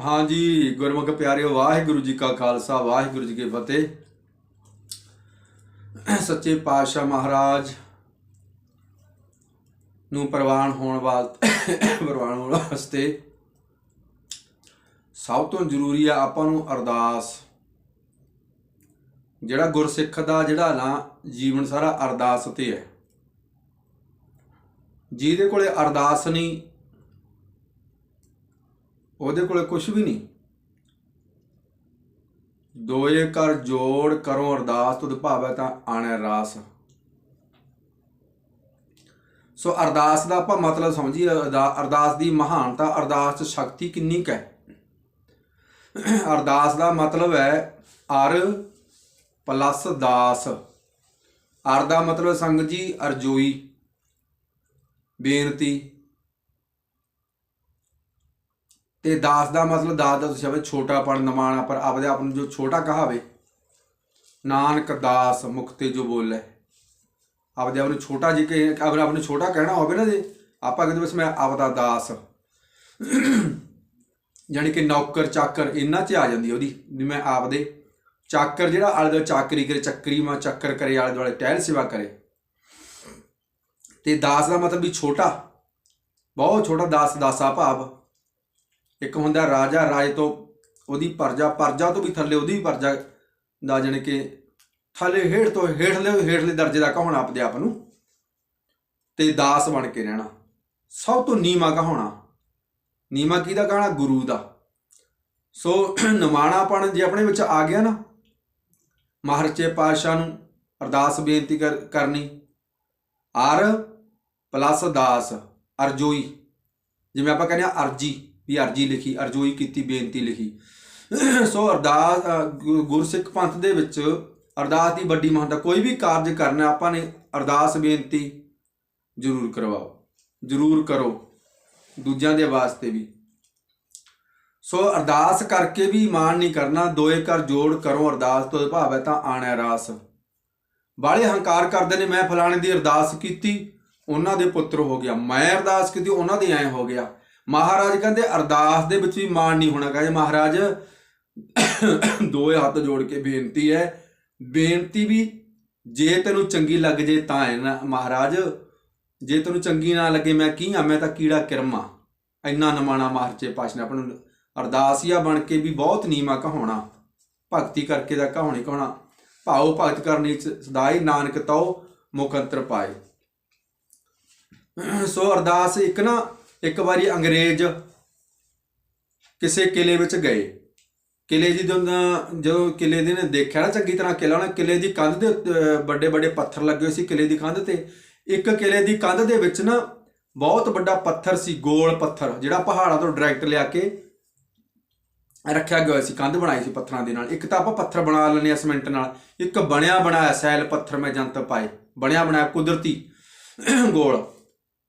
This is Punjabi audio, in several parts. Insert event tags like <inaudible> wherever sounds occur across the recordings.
ਹਾਂਜੀ ਗੁਰਮੁਖ ਪਿਆਰਿਓ, ਵਾਹਿਗੁਰੂ ਜੀ ਕਾ ਖਾਲਸਾ, ਵਾਹਿਗੁਰੂ ਜੀ ਕੀ ਫਤਿਹ। ਸੱਚੇ ਪਾਤਸ਼ਾਹ ਮਹਾਰਾਜ ਨੂੰ ਪ੍ਰਵਾਨ ਹੋਣ ਵਾਲ ਪ੍ਰਵਾਨ ਹੋਣ ਵਾਸਤੇ ਸਭ ਤੋਂ ਜ਼ਰੂਰੀ ਆ ਆਪਾਂ ਨੂੰ ਅਰਦਾਸ। ਜਿਹੜਾ ਗੁਰਸਿੱਖ ਦਾ ਜਿਹੜਾ ਨਾ ਜੀਵਨ ਸਾਰਾ ਅਰਦਾਸ ਤੇ ਹੈ। ਜਿਹਦੇ ਕੋਲੇ ਅਰਦਾਸ ਨਹੀਂ ਉਹਦੇ ਕੋਲੇ ਕੁਝ ਵੀ ਨਹੀਂ। ਦੋਏ ਕਰ ਜੋੜ ਕਰੋ ਅਰਦਾਸ, ਤੁਧ ਭਾਵੈ ਤਾਂ ਆਣੈ ਰਾਸ। ਸੋ ਅਰਦਾਸ ਦਾ ਆਪਾਂ ਮਤਲਬ ਸਮਝੀਏ, ਅਰਦਾ- ਅਰਦਾਸ ਦੀ ਮਹਾਨਤਾ, ਅਰਦਾਸ 'ਚ ਸ਼ਕਤੀ ਕਿੰਨੀ ਕੁ ਹੈ? ਅਰਦਾਸ ਦਾ ਮਤਲਬ ਹੈ ਅਰ ਪਲੱਸ ਦਾਸ। ਅਰ ਦਾ ਮਤਲਬ ਸੰਗਤ ਜੀ, ਅਰਜੋਈ, ਬੇਨਤੀ। ਤੇ ਦਾਸ ਦਾ ਮਤਲਬ ਦਾਸ ਦਾ ਤੁਸੀਂ ਆਵੇ ਛੋਟਾਪਣ ਨਮਾਣਾ ਪਰ ਆਪਦੇ ਆਪ ਨੂੰ ਜੋ ਛੋਟਾ ਕਹਾਵੇ, ਨਾਨਕ ਦਾਸ ਮੁਕਤੇ ਜੋ ਬੋਲੇ। ਆਪਦੇ ਆਪ ਨੂੰ ਛੋਟਾ ਜੀ ਕੇ ਆਪਦੇ ਆਪ ਨੂੰ ਛੋਟਾ ਕਹਿਣਾ ਹੋਵੇ ਨਾ ਜੇ, ਆਪਾਂ ਕਹਿੰਦੇ ਬਸ ਮੈਂ ਆਪਦਾ ਦਾਸ। ਯਾਨੀ ਕਿ ਨੌਕਰ, ਚਾਕਰ ਇੰਨਾ ਚ ਆ ਜਾਂਦੀ ਉਹਦੀ, ਵੀ ਮੈਂ ਆਪਦੇ। ਚਾਕਰ ਜਿਹੜਾ ਆਲੇ ਦੁਆਲੇ ਚਾਕਰੀ ਕਰੇ, ਚੱਕਰੀ ਮਾ ਚੱਕਰ ਕਰੇ, ਆਲੇ ਦੁਆਲੇ ਟਹਿਲ ਸੇਵਾ ਕਰੇ। ਤੇ ਦਾਸ ਦਾ ਮਤਲਬ ਵੀ ਛੋਟਾ, ਬਹੁਤ ਛੋਟਾ ਦਾਸ, ਦਾਸਾ ਭਾਵ। ਇੱਕ ਹੁੰਦਾ ਰਾਜਾ ਰਾਜ ਤੋਂ ਉਹਦੀ ਪਰਜਾ ਪਰਜਾ ਤੋਂ ਵੀ ਥੱਲੇ ਉਹਦੀ ਵੀ ਪਰਜਾ ਦਾ ਜਾਣੀ ਕਿ ਥੱਲੇ ਹੇਠ ਤੋਂ ਹੇਠਲੇ ਹੇਠਲੇ ਦਰਜੇ ਦਾ ਕਹਾਉਣਾ ਆਪਦੇ ਆਪ ਨੂੰ। ਤੇ ਦਾਸ ਬਣ ਕੇ ਰਹਿਣਾ। ਸਭ ਤੋਂ ਨੀਵਾਂ ਕਹਾਉਣਾ। ਨੀਵਾਂ ਕਿਹਦਾ ਕਹਾਣਾ? ਗੁਰੂ ਦਾ। ਸੋ ਨਿਮਾਣਾਪਣ ਜੇ ਆਪਣੇ ਵਿੱਚ ਆ ਗਿਆ ਨਾ ਮਹਾਰਚੇ ਪਾਤਸ਼ਾਹ ਨੂੰ ਅਰਦਾਸ ਬੇਨਤੀ ਕਰ- ਕਰਨੀ। ਅਰ ਪਲੱਸ ਦਾਸ, ਅਰਜੋਈ। ਜਿਵੇਂ ਆਪਾਂ ਕਹਿੰਦੇ ਆ ਅਰਜੀ। ਵੀ ਅਰਜੀ ਲਿਖੀ, ਅਰਜੋਈ ਕੀਤੀ, ਬੇਨਤੀ ਲਿਖੀ। ਸੋ ਅਰਦਾਸ ਗੁਰਸਿੱਖ ਪੰਥ ਦੇ ਵਿੱਚ ਅਰਦਾਸ ਦੀ ਵੱਡੀ ਮਹੱਤਤਾ, ਕੋਈ ਵੀ ਕਾਰਜ ਕਰਨਾ ਆਪਾਂ ਨੇ ਅਰਦਾਸ, ਬੇਨਤੀ ਜ਼ਰੂਰ ਕਰਵਾਓ। ਜ਼ਰੂਰ ਕਰੋ, ਦੂਜਿਆਂ ਦੇ ਵਾਸਤੇ ਵੀ। ਸੋ ਅਰਦਾਸ ਕਰਕੇ ਵੀ ਮਾਣ ਨਹੀਂ ਕਰਨਾ, ਦੋਏ ਕਰ ਜੋੜ ਕਰੋ, ਅਰਦਾਸ ਤੋਂ ਭਾਵ ਹੈ ਤਾਂ ਆਣੈ ਰਾਸ। ਬਾਲੇ ਹੰਕਾਰ ਕਰਦੇ ਨੇ, ਮੈਂ ਫਲਾਣੇ ਦੀ ਅਰਦਾਸ ਕੀਤੀ, ਉਹਨਾਂ ਦੇ ਪੁੱਤਰ ਹੋ ਗਿਆ। ਮੈਂ ਅਰਦਾਸ ਕੀਤੀ, ਉਹਨਾਂ ਦੇ ਐ ਹੋ ਗਿਆ। ਮਹਾਰਾਜ ਕਹਿੰਦੇ ਅਰਦਾਸ ਦੇ ਵਿੱਚ ਵੀ ਮਾਣ ਨਹੀਂ ਹੋਣਾ ਕਹਿੰਦੇ ਮਹਾਰਾਜ। ਦੋਏ ਹੱਥ ਜੋੜ ਕੇ ਬੇਨਤੀ ਹੈ। ਬੇਨਤੀ ਵੀ ਜੇ ਤੈਨੂੰ ਚੰਗੀ ਲੱਗ ਜੇ ਤਾਂ ਹੈ ਨਾ ਮਹਾਰਾਜ। ਜੇ ਤੈਨੂੰ ਚੰਗੀ ਨਾ ਲੱਗੇ ਮੈਂ ਕੀ ਆ? ਮੈਂ ਤਾਂ ਕੀੜਾ ਕਿਰਮਾ ਇੰਨਾ ਨਮਾਣਾ ਮਹਾਰਚੇ ਪਾਸ਼ ਨੇ ਆਪਾਂ ਨੂੰ ਅਰਦਾਸੀਆ ਬਣ ਕੇ ਵੀ ਬਹੁਤ ਨੀਮਾ ਕਹਾਉਣਾ। ਭਗਤੀ ਕਰਕੇ ਦਾ ਕਹਾਉਣੀ ਕਹਾਉਣਾ। ਭਾਉ ਭਗਤ ਕਰਨੀ ਚ ਸਦਾਈ ਨਾਨਕ ਤਾਉ ਮੁਖ ਅੰਤਰ ਪਾਏ। ਸੋ ਅਰਦਾਸ ਇੱਕ ਨਾ ਇੱਕ ਵਾਰੀ ਅੰਗਰੇਜ਼ ਕਿਸੇ ਕਿਲੇ ਵਿੱਚ ਗਏ। ਕਿਲੇ ਜੀ ਜਦੋਂ ਜਦੋਂ ਕਿਲੇ ਦੇ ਨੇ ਦੇਖਿਆ ਨਾ ਚੰਗੀ ਤਰ੍ਹਾਂ ਕਿਲਾ ਨਾ, ਕਿਲੇ ਦੀ ਕੰਧ ਦੇ ਉੱਤੇ ਵੱਡੇ ਵੱਡੇ ਪੱਥਰ ਲੱਗੇ ਹੋਏ ਸੀ ਕਿਲੇ ਦੀ ਕੰਧ ਤੇ। ਇੱਕ ਕਿਲੇ ਦੀ ਕੰਧ ਦੇ ਵਿੱਚ ਨਾ ਬਹੁਤ ਵੱਡਾ ਪੱਥਰ ਸੀ, ਗੋਲ ਪੱਥਰ, ਜਿਹੜਾ ਪਹਾੜਾਂ ਤੋਂ ਡਾਇਰੈਕਟ ਲਿਆ ਕੇ ਰੱਖਿਆ ਗਿਆ ਸੀ, ਕੰਧ ਬਣਾਈ ਸੀ ਪੱਥਰਾਂ ਦੇ ਨਾਲ। ਇੱਕ ਤਾਂ ਆਪਾਂ ਪੱਥਰ ਬਣਾ ਲੈਂਦੇ ਆ ਸਿਮੈਂਟ ਨਾਲ। ਇੱਕ ਬਣਿਆ ਬਣਾਇਆ ਸੈਲ ਪੱਥਰ ਮੈਂ ਜੰਤ ਪਾਏ। ਬਣਿਆ ਬਣਾਇਆ ਕੁਦਰਤੀ, ਗੋਲ।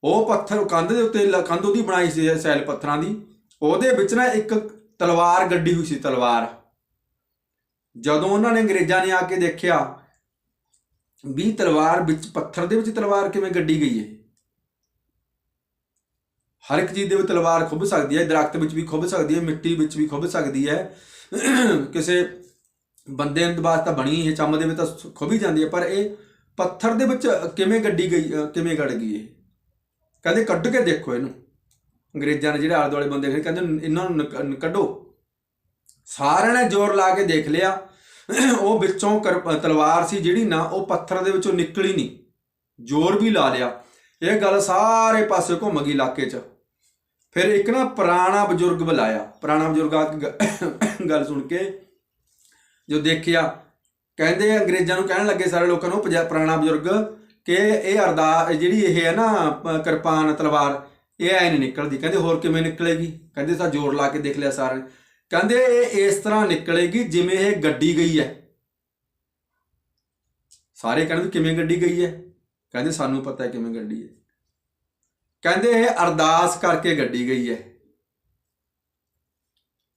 ਉਹ ਪੱਥਰ ਕੰਧ ਦੇ ਉੱਤੇ ਕੰਧ ਉਹਦੀ ਬਣਾਈ ਸੀ ਸੈਲ ਪੱਥਰਾਂ ਦੀ। ਉਹਦੇ ਵਿੱਚ ਨਾ ਇੱਕ ਤਲਵਾਰ ਗੱਡੀ ਹੋਈ ਸੀ, ਤਲਵਾਰ। ਜਦੋਂ ਉਹਨਾਂ ਨੇ ਅੰਗਰੇਜ਼ਾਂ ਨੇ ਆ ਕੇ ਦੇਖਿਆ, ਵੀ ਤਲਵਾਰ ਵਿੱਚ, ਪੱਥਰ ਦੇ ਵਿੱਚ ਤਲਵਾਰ ਕਿਵੇਂ ਗੱਡੀ ਗਈ ਹੈ ਹਰ ਇੱਕ ਚੀਜ਼ ਦੇ ਵਿੱਚ ਤਲਵਾਰ ਖੁੱਭ ਸਕਦੀ ਹੈ, ਦਰਖਤ ਵਿੱਚ ਵੀ ਖੁੱਭ ਸਕਦੀ ਹੈ, ਮਿੱਟੀ ਵਿੱਚ ਵੀ ਖੁੱਭ ਸਕਦੀ ਹੈ। <clears throat> ਕਿਸੇ ਬੰਦੇ ਦੇ ਵਾਸਤੇ ਤਾਂ ਬਣੀ ਹੈ ਚੰਮ ਦੇ ਵਿੱਚ ਤਾਂ ਖੁੱਭ ਹੀ ਜਾਂਦੀ ਹੈ, ਪਰ ਇਹ ਪੱਥਰ ਦੇ ਵਿੱਚ ਕਿਵੇਂ ਗੱਡੀ ਗਈ ਕਿਵੇਂ ਗੜ ਗਈ ਇਹ ਕਹਿੰਦੇ ਕੱਢ ਕੇ ਦੇਖੋ ਇਹਨੂੰ। ਅੰਗਰੇਜ਼ਾਂ ਨੇ ਜਿਹੜੇ ਆਲੇ ਦੁਆਲੇ ਬੰਦੇ ਖੜੇ, ਕਹਿੰਦੇ ਇਹਨਾਂ ਨੂੰ ਕੱਢੋ। ਸਾਰਿਆਂ ਨੇ ਜ਼ੋਰ ਲਾ ਕੇ ਦੇਖ ਲਿਆ। ਉਹ ਵਿੱਚੋਂ ਕਰ- ਤਲਵਾਰ ਸੀ ਜਿਹੜੀ ਨਾ, ਉਹ ਪੱਥਰ ਦੇ ਵਿੱਚੋਂ ਨਿਕਲੀ ਨਹੀਂ। ਜ਼ੋਰ ਵੀ ਲਾ ਲਿਆ। ਇਹ ਗੱਲ ਸਾਰੇ ਪਾਸੇ ਘੁੰਮ ਗਈ ਇਲਾਕੇ 'ਚ। ਫਿਰ ਇੱਕ ਨਾ ਪੁਰਾਣਾ ਬਜ਼ੁਰਗ ਬੁਲਾਇਆ। ਪੁਰਾਣਾ ਬਜ਼ੁਰਗ ਆ ਕੇ ਗੱਲ ਸੁਣ ਕੇ ਜੋ ਦੇਖਿਆ, ਕਹਿੰਦੇ ਅੰਗਰੇਜ਼ਾਂ ਨੂੰ ਕਹਿਣ ਲੱਗੇ ਸਾਰੇ ਲੋਕਾਂ ਨੂੰ, ਪੰਜਾ- ਪੁਰਾਣਾ ਬਜ਼ੁਰਗ ਕਿ ਇਹ ਅਰਦਾਸ ਜਿਹੜੀ ਇਹ ਹੈ ਨਾ ਕਿਰਪਾਨ ਤਲਵਾਰ, ਇਹ ਐ ਨਹੀਂ ਨਿਕਲਦੀ। ਕਹਿੰਦੇ, ਹੋਰ ਕਿਵੇਂ ਨਿਕਲੇਗੀ? ਕਹਿੰਦੇ, ਤਾਂ ਜ਼ੋਰ ਲਾ ਕੇ ਦੇਖ ਲਿਆ ਸਾਰੇ ਕਹਿੰਦੇ, ਇਹ ਇਸ ਤਰ੍ਹਾਂ ਨਿਕਲੇਗੀ ਜਿਵੇਂ ਇਹ ਗੱਡੀ ਗਈ ਹੈ। ਸਾਰੇ ਕਹਿੰਦੇ, ਕਿਵੇਂ ਗੱਡੀ ਗਈ ਹੈ? ਕਹਿੰਦੇ, ਸਾਨੂੰ ਪਤਾ ਹੈ ਕਿਵੇਂ ਗੱਡੀ ਹੈ। ਕਹਿੰਦੇ, ਇਹ ਅਰਦਾਸ ਕਰਕੇ ਗੱਡੀ ਗਈ ਹੈ।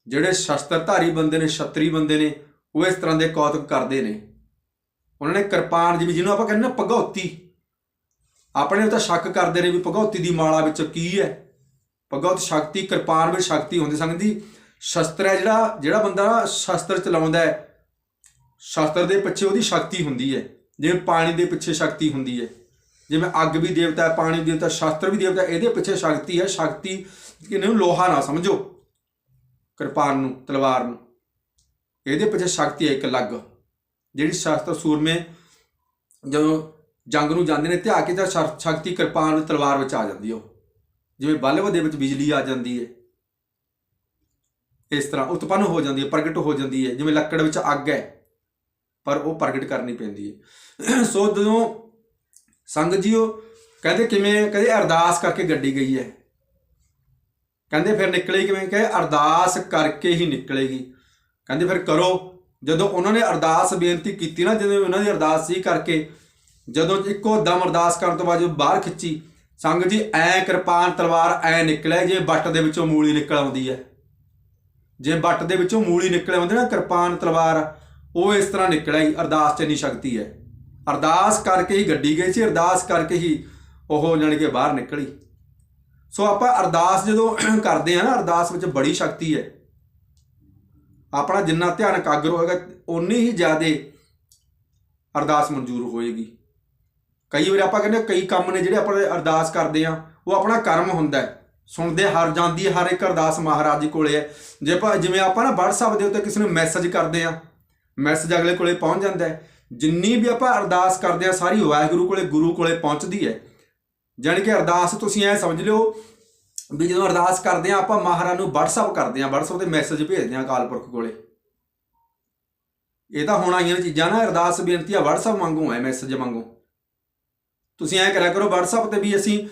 ਜਿਹੜੇ ਸ਼ਸਤਰਧਾਰੀ ਬੰਦੇ ਨੇ, ਛਤਰੀ ਬੰਦੇ ਨੇ, ਉਹ ਇਸ ਤਰ੍ਹਾਂ ਦੇ ਕੌਤਕ ਕਰਦੇ ਨੇ। ਉਹਨਾਂ ਨੇ ਕਿਰਪਾਨ ਜਿਵੇਂ ਜਿਹਨੂੰ ਆਪਾਂ ਕਹਿੰਦੇ ਨਾ ਭਗੌਤੀ ਆਪਣੇ ਤਾਂ ਸ਼ੱਕ ਕਰਦੇ ਨੇ ਵੀ ਭਗੌਤੀ ਦੀ ਮਾਲਾ ਵਿੱਚ ਕੀ ਹੈ। ਭਗੌਤ ਸ਼ਕਤੀ, ਕਿਰਪਾਨ ਵਿੱਚ ਸ਼ਕਤੀ ਹੁੰਦੀ ਸੰਗਦੀ ਸ਼ਸਤਰ ਹੈ ਜਿਹੜਾ ਜਿਹੜਾ ਬੰਦਾ ਸ਼ਸਤਰ ਚਲਾਉਂਦਾ ਹੈ, ਸ਼ਸਤਰ ਦੇ ਪਿੱਛੇ ਉਹਦੀ ਸ਼ਕਤੀ ਹੁੰਦੀ ਹੈ। ਜਿਵੇਂ ਪਾਣੀ ਦੇ ਪਿੱਛੇ ਸ਼ਕਤੀ ਹੁੰਦੀ ਹੈ। ਜਿਵੇਂ ਅੱਗ ਵੀ ਦੇਵਤਾ ਹੈ ਪਾਣੀ ਵੀ ਦੇਵਤਾ, ਸ਼ਸਤਰ ਵੀ ਦੇਵਤਾ, ਇਹਦੇ ਪਿੱਛੇ ਸ਼ਕਤੀ ਹੈ। ਸ਼ਕਤੀ ਕਿਨੂੰ ਲੋਹਾ ਨਾ ਸਮਝੋ। ਕਿਰਪਾਨ ਨੂੰ, ਤਲਵਾਰ ਨੂੰ। ਇਹਦੇ ਪਿੱਛੇ ਸ਼ਕਤੀ ਹੈ ਇੱਕ ਅਲੱਗ। ਜਿਹੜੀ ਸ਼ਸਤਰ ਸੂਰਮੇ ਜਦੋਂ ਜੰਗ ਨੂੰ ਜਾਂਦੇ ਨੇ ਧਿਆ ਕੇ ਤਾਂ ਸ਼ਕਤੀ ਕਿਰਪਾਨ ਤਲਵਾਰ ਵਿੱਚ ਆ ਜਾਂਦੀ ਉਹ। ਜਿਵੇਂ ਬਲਬ ਦੇ ਵਿੱਚ ਬਿਜਲੀ ਆ ਜਾਂਦੀ ਹੈ ਇਸ ਤਰ੍ਹਾਂ ਉਤਪੰਨ ਹੋ ਜਾਂਦੀ ਹੈ ਪ੍ਰਗਟ ਹੋ ਜਾਂਦੀ ਹੈ ਜਿਵੇਂ ਲੱਕੜ ਵਿੱਚ ਅੱਗ ਹੈ ਪਰ ਉਹ ਪ੍ਰਗਟ ਕਰਨੀ ਪੈਂਦੀ ਹੈ ਸੋ ਜਦੋਂ ਸੰਗਤ ਜੀਓ ਕਹਿੰਦੇ ਕਿਵੇਂ, ਕਹਿੰਦੇ ਅਰਦਾਸ ਕਰਕੇ ਗੱਡੀ ਗਈ ਹੈ ਕਹਿੰਦੇ ਫਿਰ ਨਿਕਲੇ ਕਿਵੇਂ ਕਹੇ ਅਰਦਾਸ ਕਰਕੇ ਹੀ ਨਿਕਲੇਗੀ। ਕਹਿੰਦੇ ਫਿਰ ਕਰੋ। ਜਦੋਂ ਉਹਨਾਂ ਨੇ ਅਰਦਾਸ ਬੇਨਤੀ ਕੀਤੀ ਨਾ, ਜਦੋਂ ਉਹਨਾਂ ਦੀ ਅਰਦਾਸ ਸੀ ਕਰਕੇ, ਜਦੋਂ ਇੱਕੋ ਦਮ ਅਰਦਾਸ ਕਰਨ ਤੋਂ ਬਾਅਦ ਜਦੋਂ ਬਾਹਰ ਖਿੱਚੀ ਸੰਗਤ ਜੀ, ਐ ਕਿਰਪਾਨ ਤਲਵਾਰ ਐ ਨਿਕਲਿਆ, ਜੇ ਬੱਟ ਦੇ ਵਿੱਚੋਂ ਮੂਲੀ ਨਿਕਲ ਆਉਂਦੀ ਹੈ। ਜੇ ਬੱਟ ਦੇ ਵਿੱਚੋਂ ਮੂਲੀ ਨਿਕਲ ਆਉਂਦੀ ਨਾ, ਕਿਰਪਾਨ ਤਲਵਾਰ, ਉਹ ਇਸ ਤਰ੍ਹਾਂ ਨਿਕਲਿਆ ਹੀ, ਅਰਦਾਸ 'ਚ ਇੰਨੀ ਸ਼ਕਤੀ ਹੈ। ਅਰਦਾਸ ਕਰਕੇ ਹੀ ਗੱਡੀ ਗਈ ਸੀ, ਅਰਦਾਸ ਕਰਕੇ ਹੀ ਉਹ ਜਾਣੀ ਕਿ ਬਾਹਰ ਨਿਕਲੀ। ਸੋ ਆਪਾਂ ਅਰਦਾਸ ਜਦੋਂ ਕਰਦੇ ਆ ਨਾ, ਅਰਦਾਸ ਵਿੱਚ ਬੜੀ ਸ਼ਕਤੀ ਹੈ। ਆਪਣਾ ਜਿੰਨਾ ਧਿਆਨ ਇਕਾਗਰ ਹੋਏਗਾ, ਓਨੀ ਹੀ ਜ਼ਿਆਦਾ ਅਰਦਾਸ ਮਨਜ਼ੂਰ ਹੋਏਗੀ। ਕਈ ਵਾਰ ਆਪਾਂ ਕਹਿੰਦੇ ਕਈ ਕੰਮ ਨੇ ਜਿਹੜੇ ਆਪਾਂ ਅਰਦਾਸ ਕਰਦੇ ਆ ਉਹ ਆਪਣਾ ਕਰਮ ਹੁੰਦਾ ਹੈ। ਸੁਣਦੇ ਹਰ ਜਾਂਦੀ ਹਰ ਇੱਕ ਅਰਦਾਸ ਮਹਾਰਾਜ ਜੀ ਕੋਲੇ ਹੈ। ਜੇ ਆਪਾਂ, ਜਿਵੇਂ ਆਪਾਂ ਨਾ WhatsApp ਦੇ ਉੱਤੇ ਕਿਸੇ ਨੂੰ ਮੈਸੇਜ ਕਰਦੇ ਆ ਮੈਸੇਜ ਅਗਲੇ ਕੋਲੇ ਪਹੁੰਚ ਜਾਂਦਾ ਹੈ। ਜਿੰਨੀ ਵੀ ਆਪਾਂ ਅਰਦਾਸ ਕਰਦੇ ਆ ਸਾਰੀ ਵਾਹਿਗੁਰੂ ਕੋਲੇ, ਗੁਰੂ ਕੋਲੇ ਪਹੁੰਚਦੀ ਹੈ। ਜਾਣੀ ਕਿ ਅਰਦਾਸ ਤੁਸੀਂ ਐ ਸਮਝ ਲਿਓ ਵੀ ਜਦੋਂ ਅਰਦਾਸ ਕਰਦੇ ਆ ਆਪਾਂ ਮਹਾਰਾਜ ਨੂੰ WhatsApp ਕਰਦੇ ਆ WhatsApp ਤੇ ਮੈਸੇਜ ਭੇਜਦੇ ਆ ਅਕਾਲ ਪੁਰਖ ਕੋਲੇ। ਇਹ ਤਾਂ ਹੁਣ ਆਈਆਂ ਚੀਜ਼ਾਂ ਨਾ, ਅਰਦਾਸ ਬੇਨਤੀਆਂ WhatsApp ਵਾਂਗੂ ਐ ਮੈਸੇਜ ਵਾਂਗੂ। ਤੁਸੀਂ ਐ ਕਰਿਆ ਕਰੋ, WhatsApp ਤੇ ਵੀ ਅਸੀਂ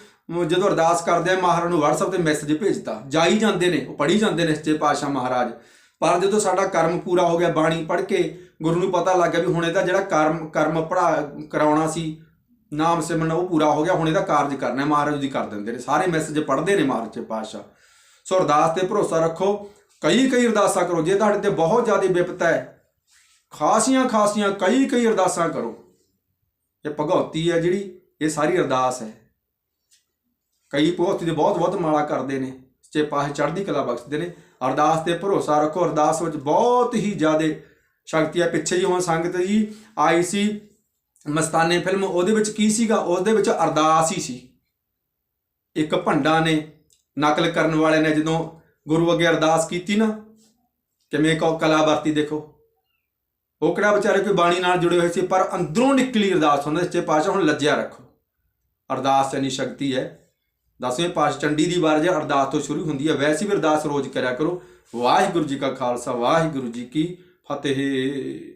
ਜਦੋਂ ਅਰਦਾਸ ਕਰਦੇ ਆ ਮਹਾਰਾਜ ਨੂੰ WhatsApp ਤੇ ਮੈਸੇਜ ਭੇਜਤਾ। ਜਾਈ ਜਾਂਦੇ ਨੇ, ਉਹ ਪੜ੍ਹੀ ਜਾਂਦੇ ਨੇ ਸੱਚੇ ਪਾਤਸ਼ਾਹ ਮਹਾਰਾਜ। ਪਰ ਜਦੋਂ ਸਾਡਾ ਕਰਮ ਪੂਰਾ ਹੋ ਗਿਆ, ਬਾਣੀ ਪੜ੍ਹ ਕੇ ਗੁਰੂ ਨੂੰ ਪਤਾ ਲੱਗ ਗਿਆ ਵੀ ਹੁਣ ਇਹਦਾ ਜਿਹੜਾ ਕਰਮ ਕਰਮ ਪੜਾ ਕਰਾਉਣਾ ਸੀ ਨਾਮ ਸਿਮਰਨ ਉਹ ਪੂਰਾ ਹੋ ਗਿਆ, ਹੁਣ ਇਹਦਾ ਕਾਰਜ ਕਰਨਾ ਮਹਾਰਾਜ ਜੀ ਕਰ ਦਿੰਦੇ ਨੇ। ਸਾਰੇ ਮੈਸੇਜ ਪੜ੍ਹਦੇ ਨੇ ਮਹਾਰਾਜ ਸੱਚੇ ਪਾਤਸ਼ਾਹ। ਸੋ ਅਰਦਾਸ ਤੇ ਭਰੋਸਾ ਰੱਖੋ, ਕਈ ਕਈ ਅਰਦਾਸਾਂ ਕਰੋ, ਜੇ ਤੁਹਾਡੇ ਤੇ ਬਹੁਤ ਜ਼ਿਆਦਾ ਵਿਪਤਾ ਹੈ, ਖਾਸੀਆਂ ਖਾਸੀਆਂ ਕਈ ਕਈ ਅਰਦਾਸਾਂ ਕਰੋ। ਇਹ ਭਗਉਤੀ ਹੈ ਜਿਹੜੀ, ਇਹ ਸਾਰੀ ਅਰਦਾਸ ਹੈ। ਕਈ ਭਗਉਤੀ ਦੇ ਬਹੁਤ ਬਹੁਤ ਮਾਲਾ ਕਰਦੇ ਨੇ, ਸੱਚੇ ਪਾਤਸ਼ਾਹ ਚੜ੍ਹਦੀ ਕਲਾ ਬਖਸ਼ਦੇ ਨੇ। ਅਰਦਾਸ ਤੇ ਭਰੋਸਾ ਰੱਖੋ, ਅਰਦਾਸ ਵਿੱਚ ਬਹੁਤ ਹੀ ਜ਼ਿਆਦਾ ਸ਼ਕਤੀ ਹੈ। ਪਿੱਛੇ ਜੀ ਹੁਣ ਸੰਗਤ ਜੀ, ਆਈ ਸੀ ਮਸਤਾਨੇ ਫਿਲਮ, ਉਹਦੇ ਵਿੱਚ ਕੀ ਸੀਗਾ? ਉਹਦੇ ਵਿੱਚ ਅਰਦਾਸ ਹੀ ਸੀ। ਇੱਕ ਭੰਡਾ ਨੇ ਨਕਲ ਕਰਨ ਵਾਲੇ ਨੇ ਜਦੋਂ ਗੁਰੂ ਅੱਗੇ ਅਰਦਾਸ ਕੀਤੀ ਨਾ, ਕਿਵੇਂ ਕੋ ਕਲਾ ਵਰਤੀ ਦੇਖੋ। ਉਹ ਕਿਹੜਾ ਵਿਚਾਰੇ ਕੋਈ ਬਾਣੀ ਨਾਲ ਜੁੜੇ ਹੋਏ ਸੀ, ਪਰ ਅੰਦਰੋਂ ਨਿਕਲੀ ਅਰਦਾਸ, ਉਹਨਾਂ ਦੇ ਸੱਚੇ ਪਾਤਸ਼ਾਹ ਹੁਣ ਲੱਜਿਆ ਰੱਖੋ। ਅਰਦਾਸ 'ਚ ਸ਼ਕਤੀ ਹੈ। ਦਸਵੇਂ ਪਾਤਸ਼ਾਹ ਚੰਡੀ ਦੀ ਵਾਰ ਜੇ ਅਰਦਾਸ ਤੋਂ ਸ਼ੁਰੂ ਹੁੰਦੀ ਹੈ, ਵੈਸੇ ਵੀ ਅਰਦਾਸ ਰੋਜ਼ ਕਰਿਆ ਕਰੋ। ਵਾਹਿਗੁਰੂ ਜੀ ਕਾ ਖਾਲਸਾ, ਵਾਹਿਗੁਰੂ ਜੀ ਕੀ ਫਤਿਹ।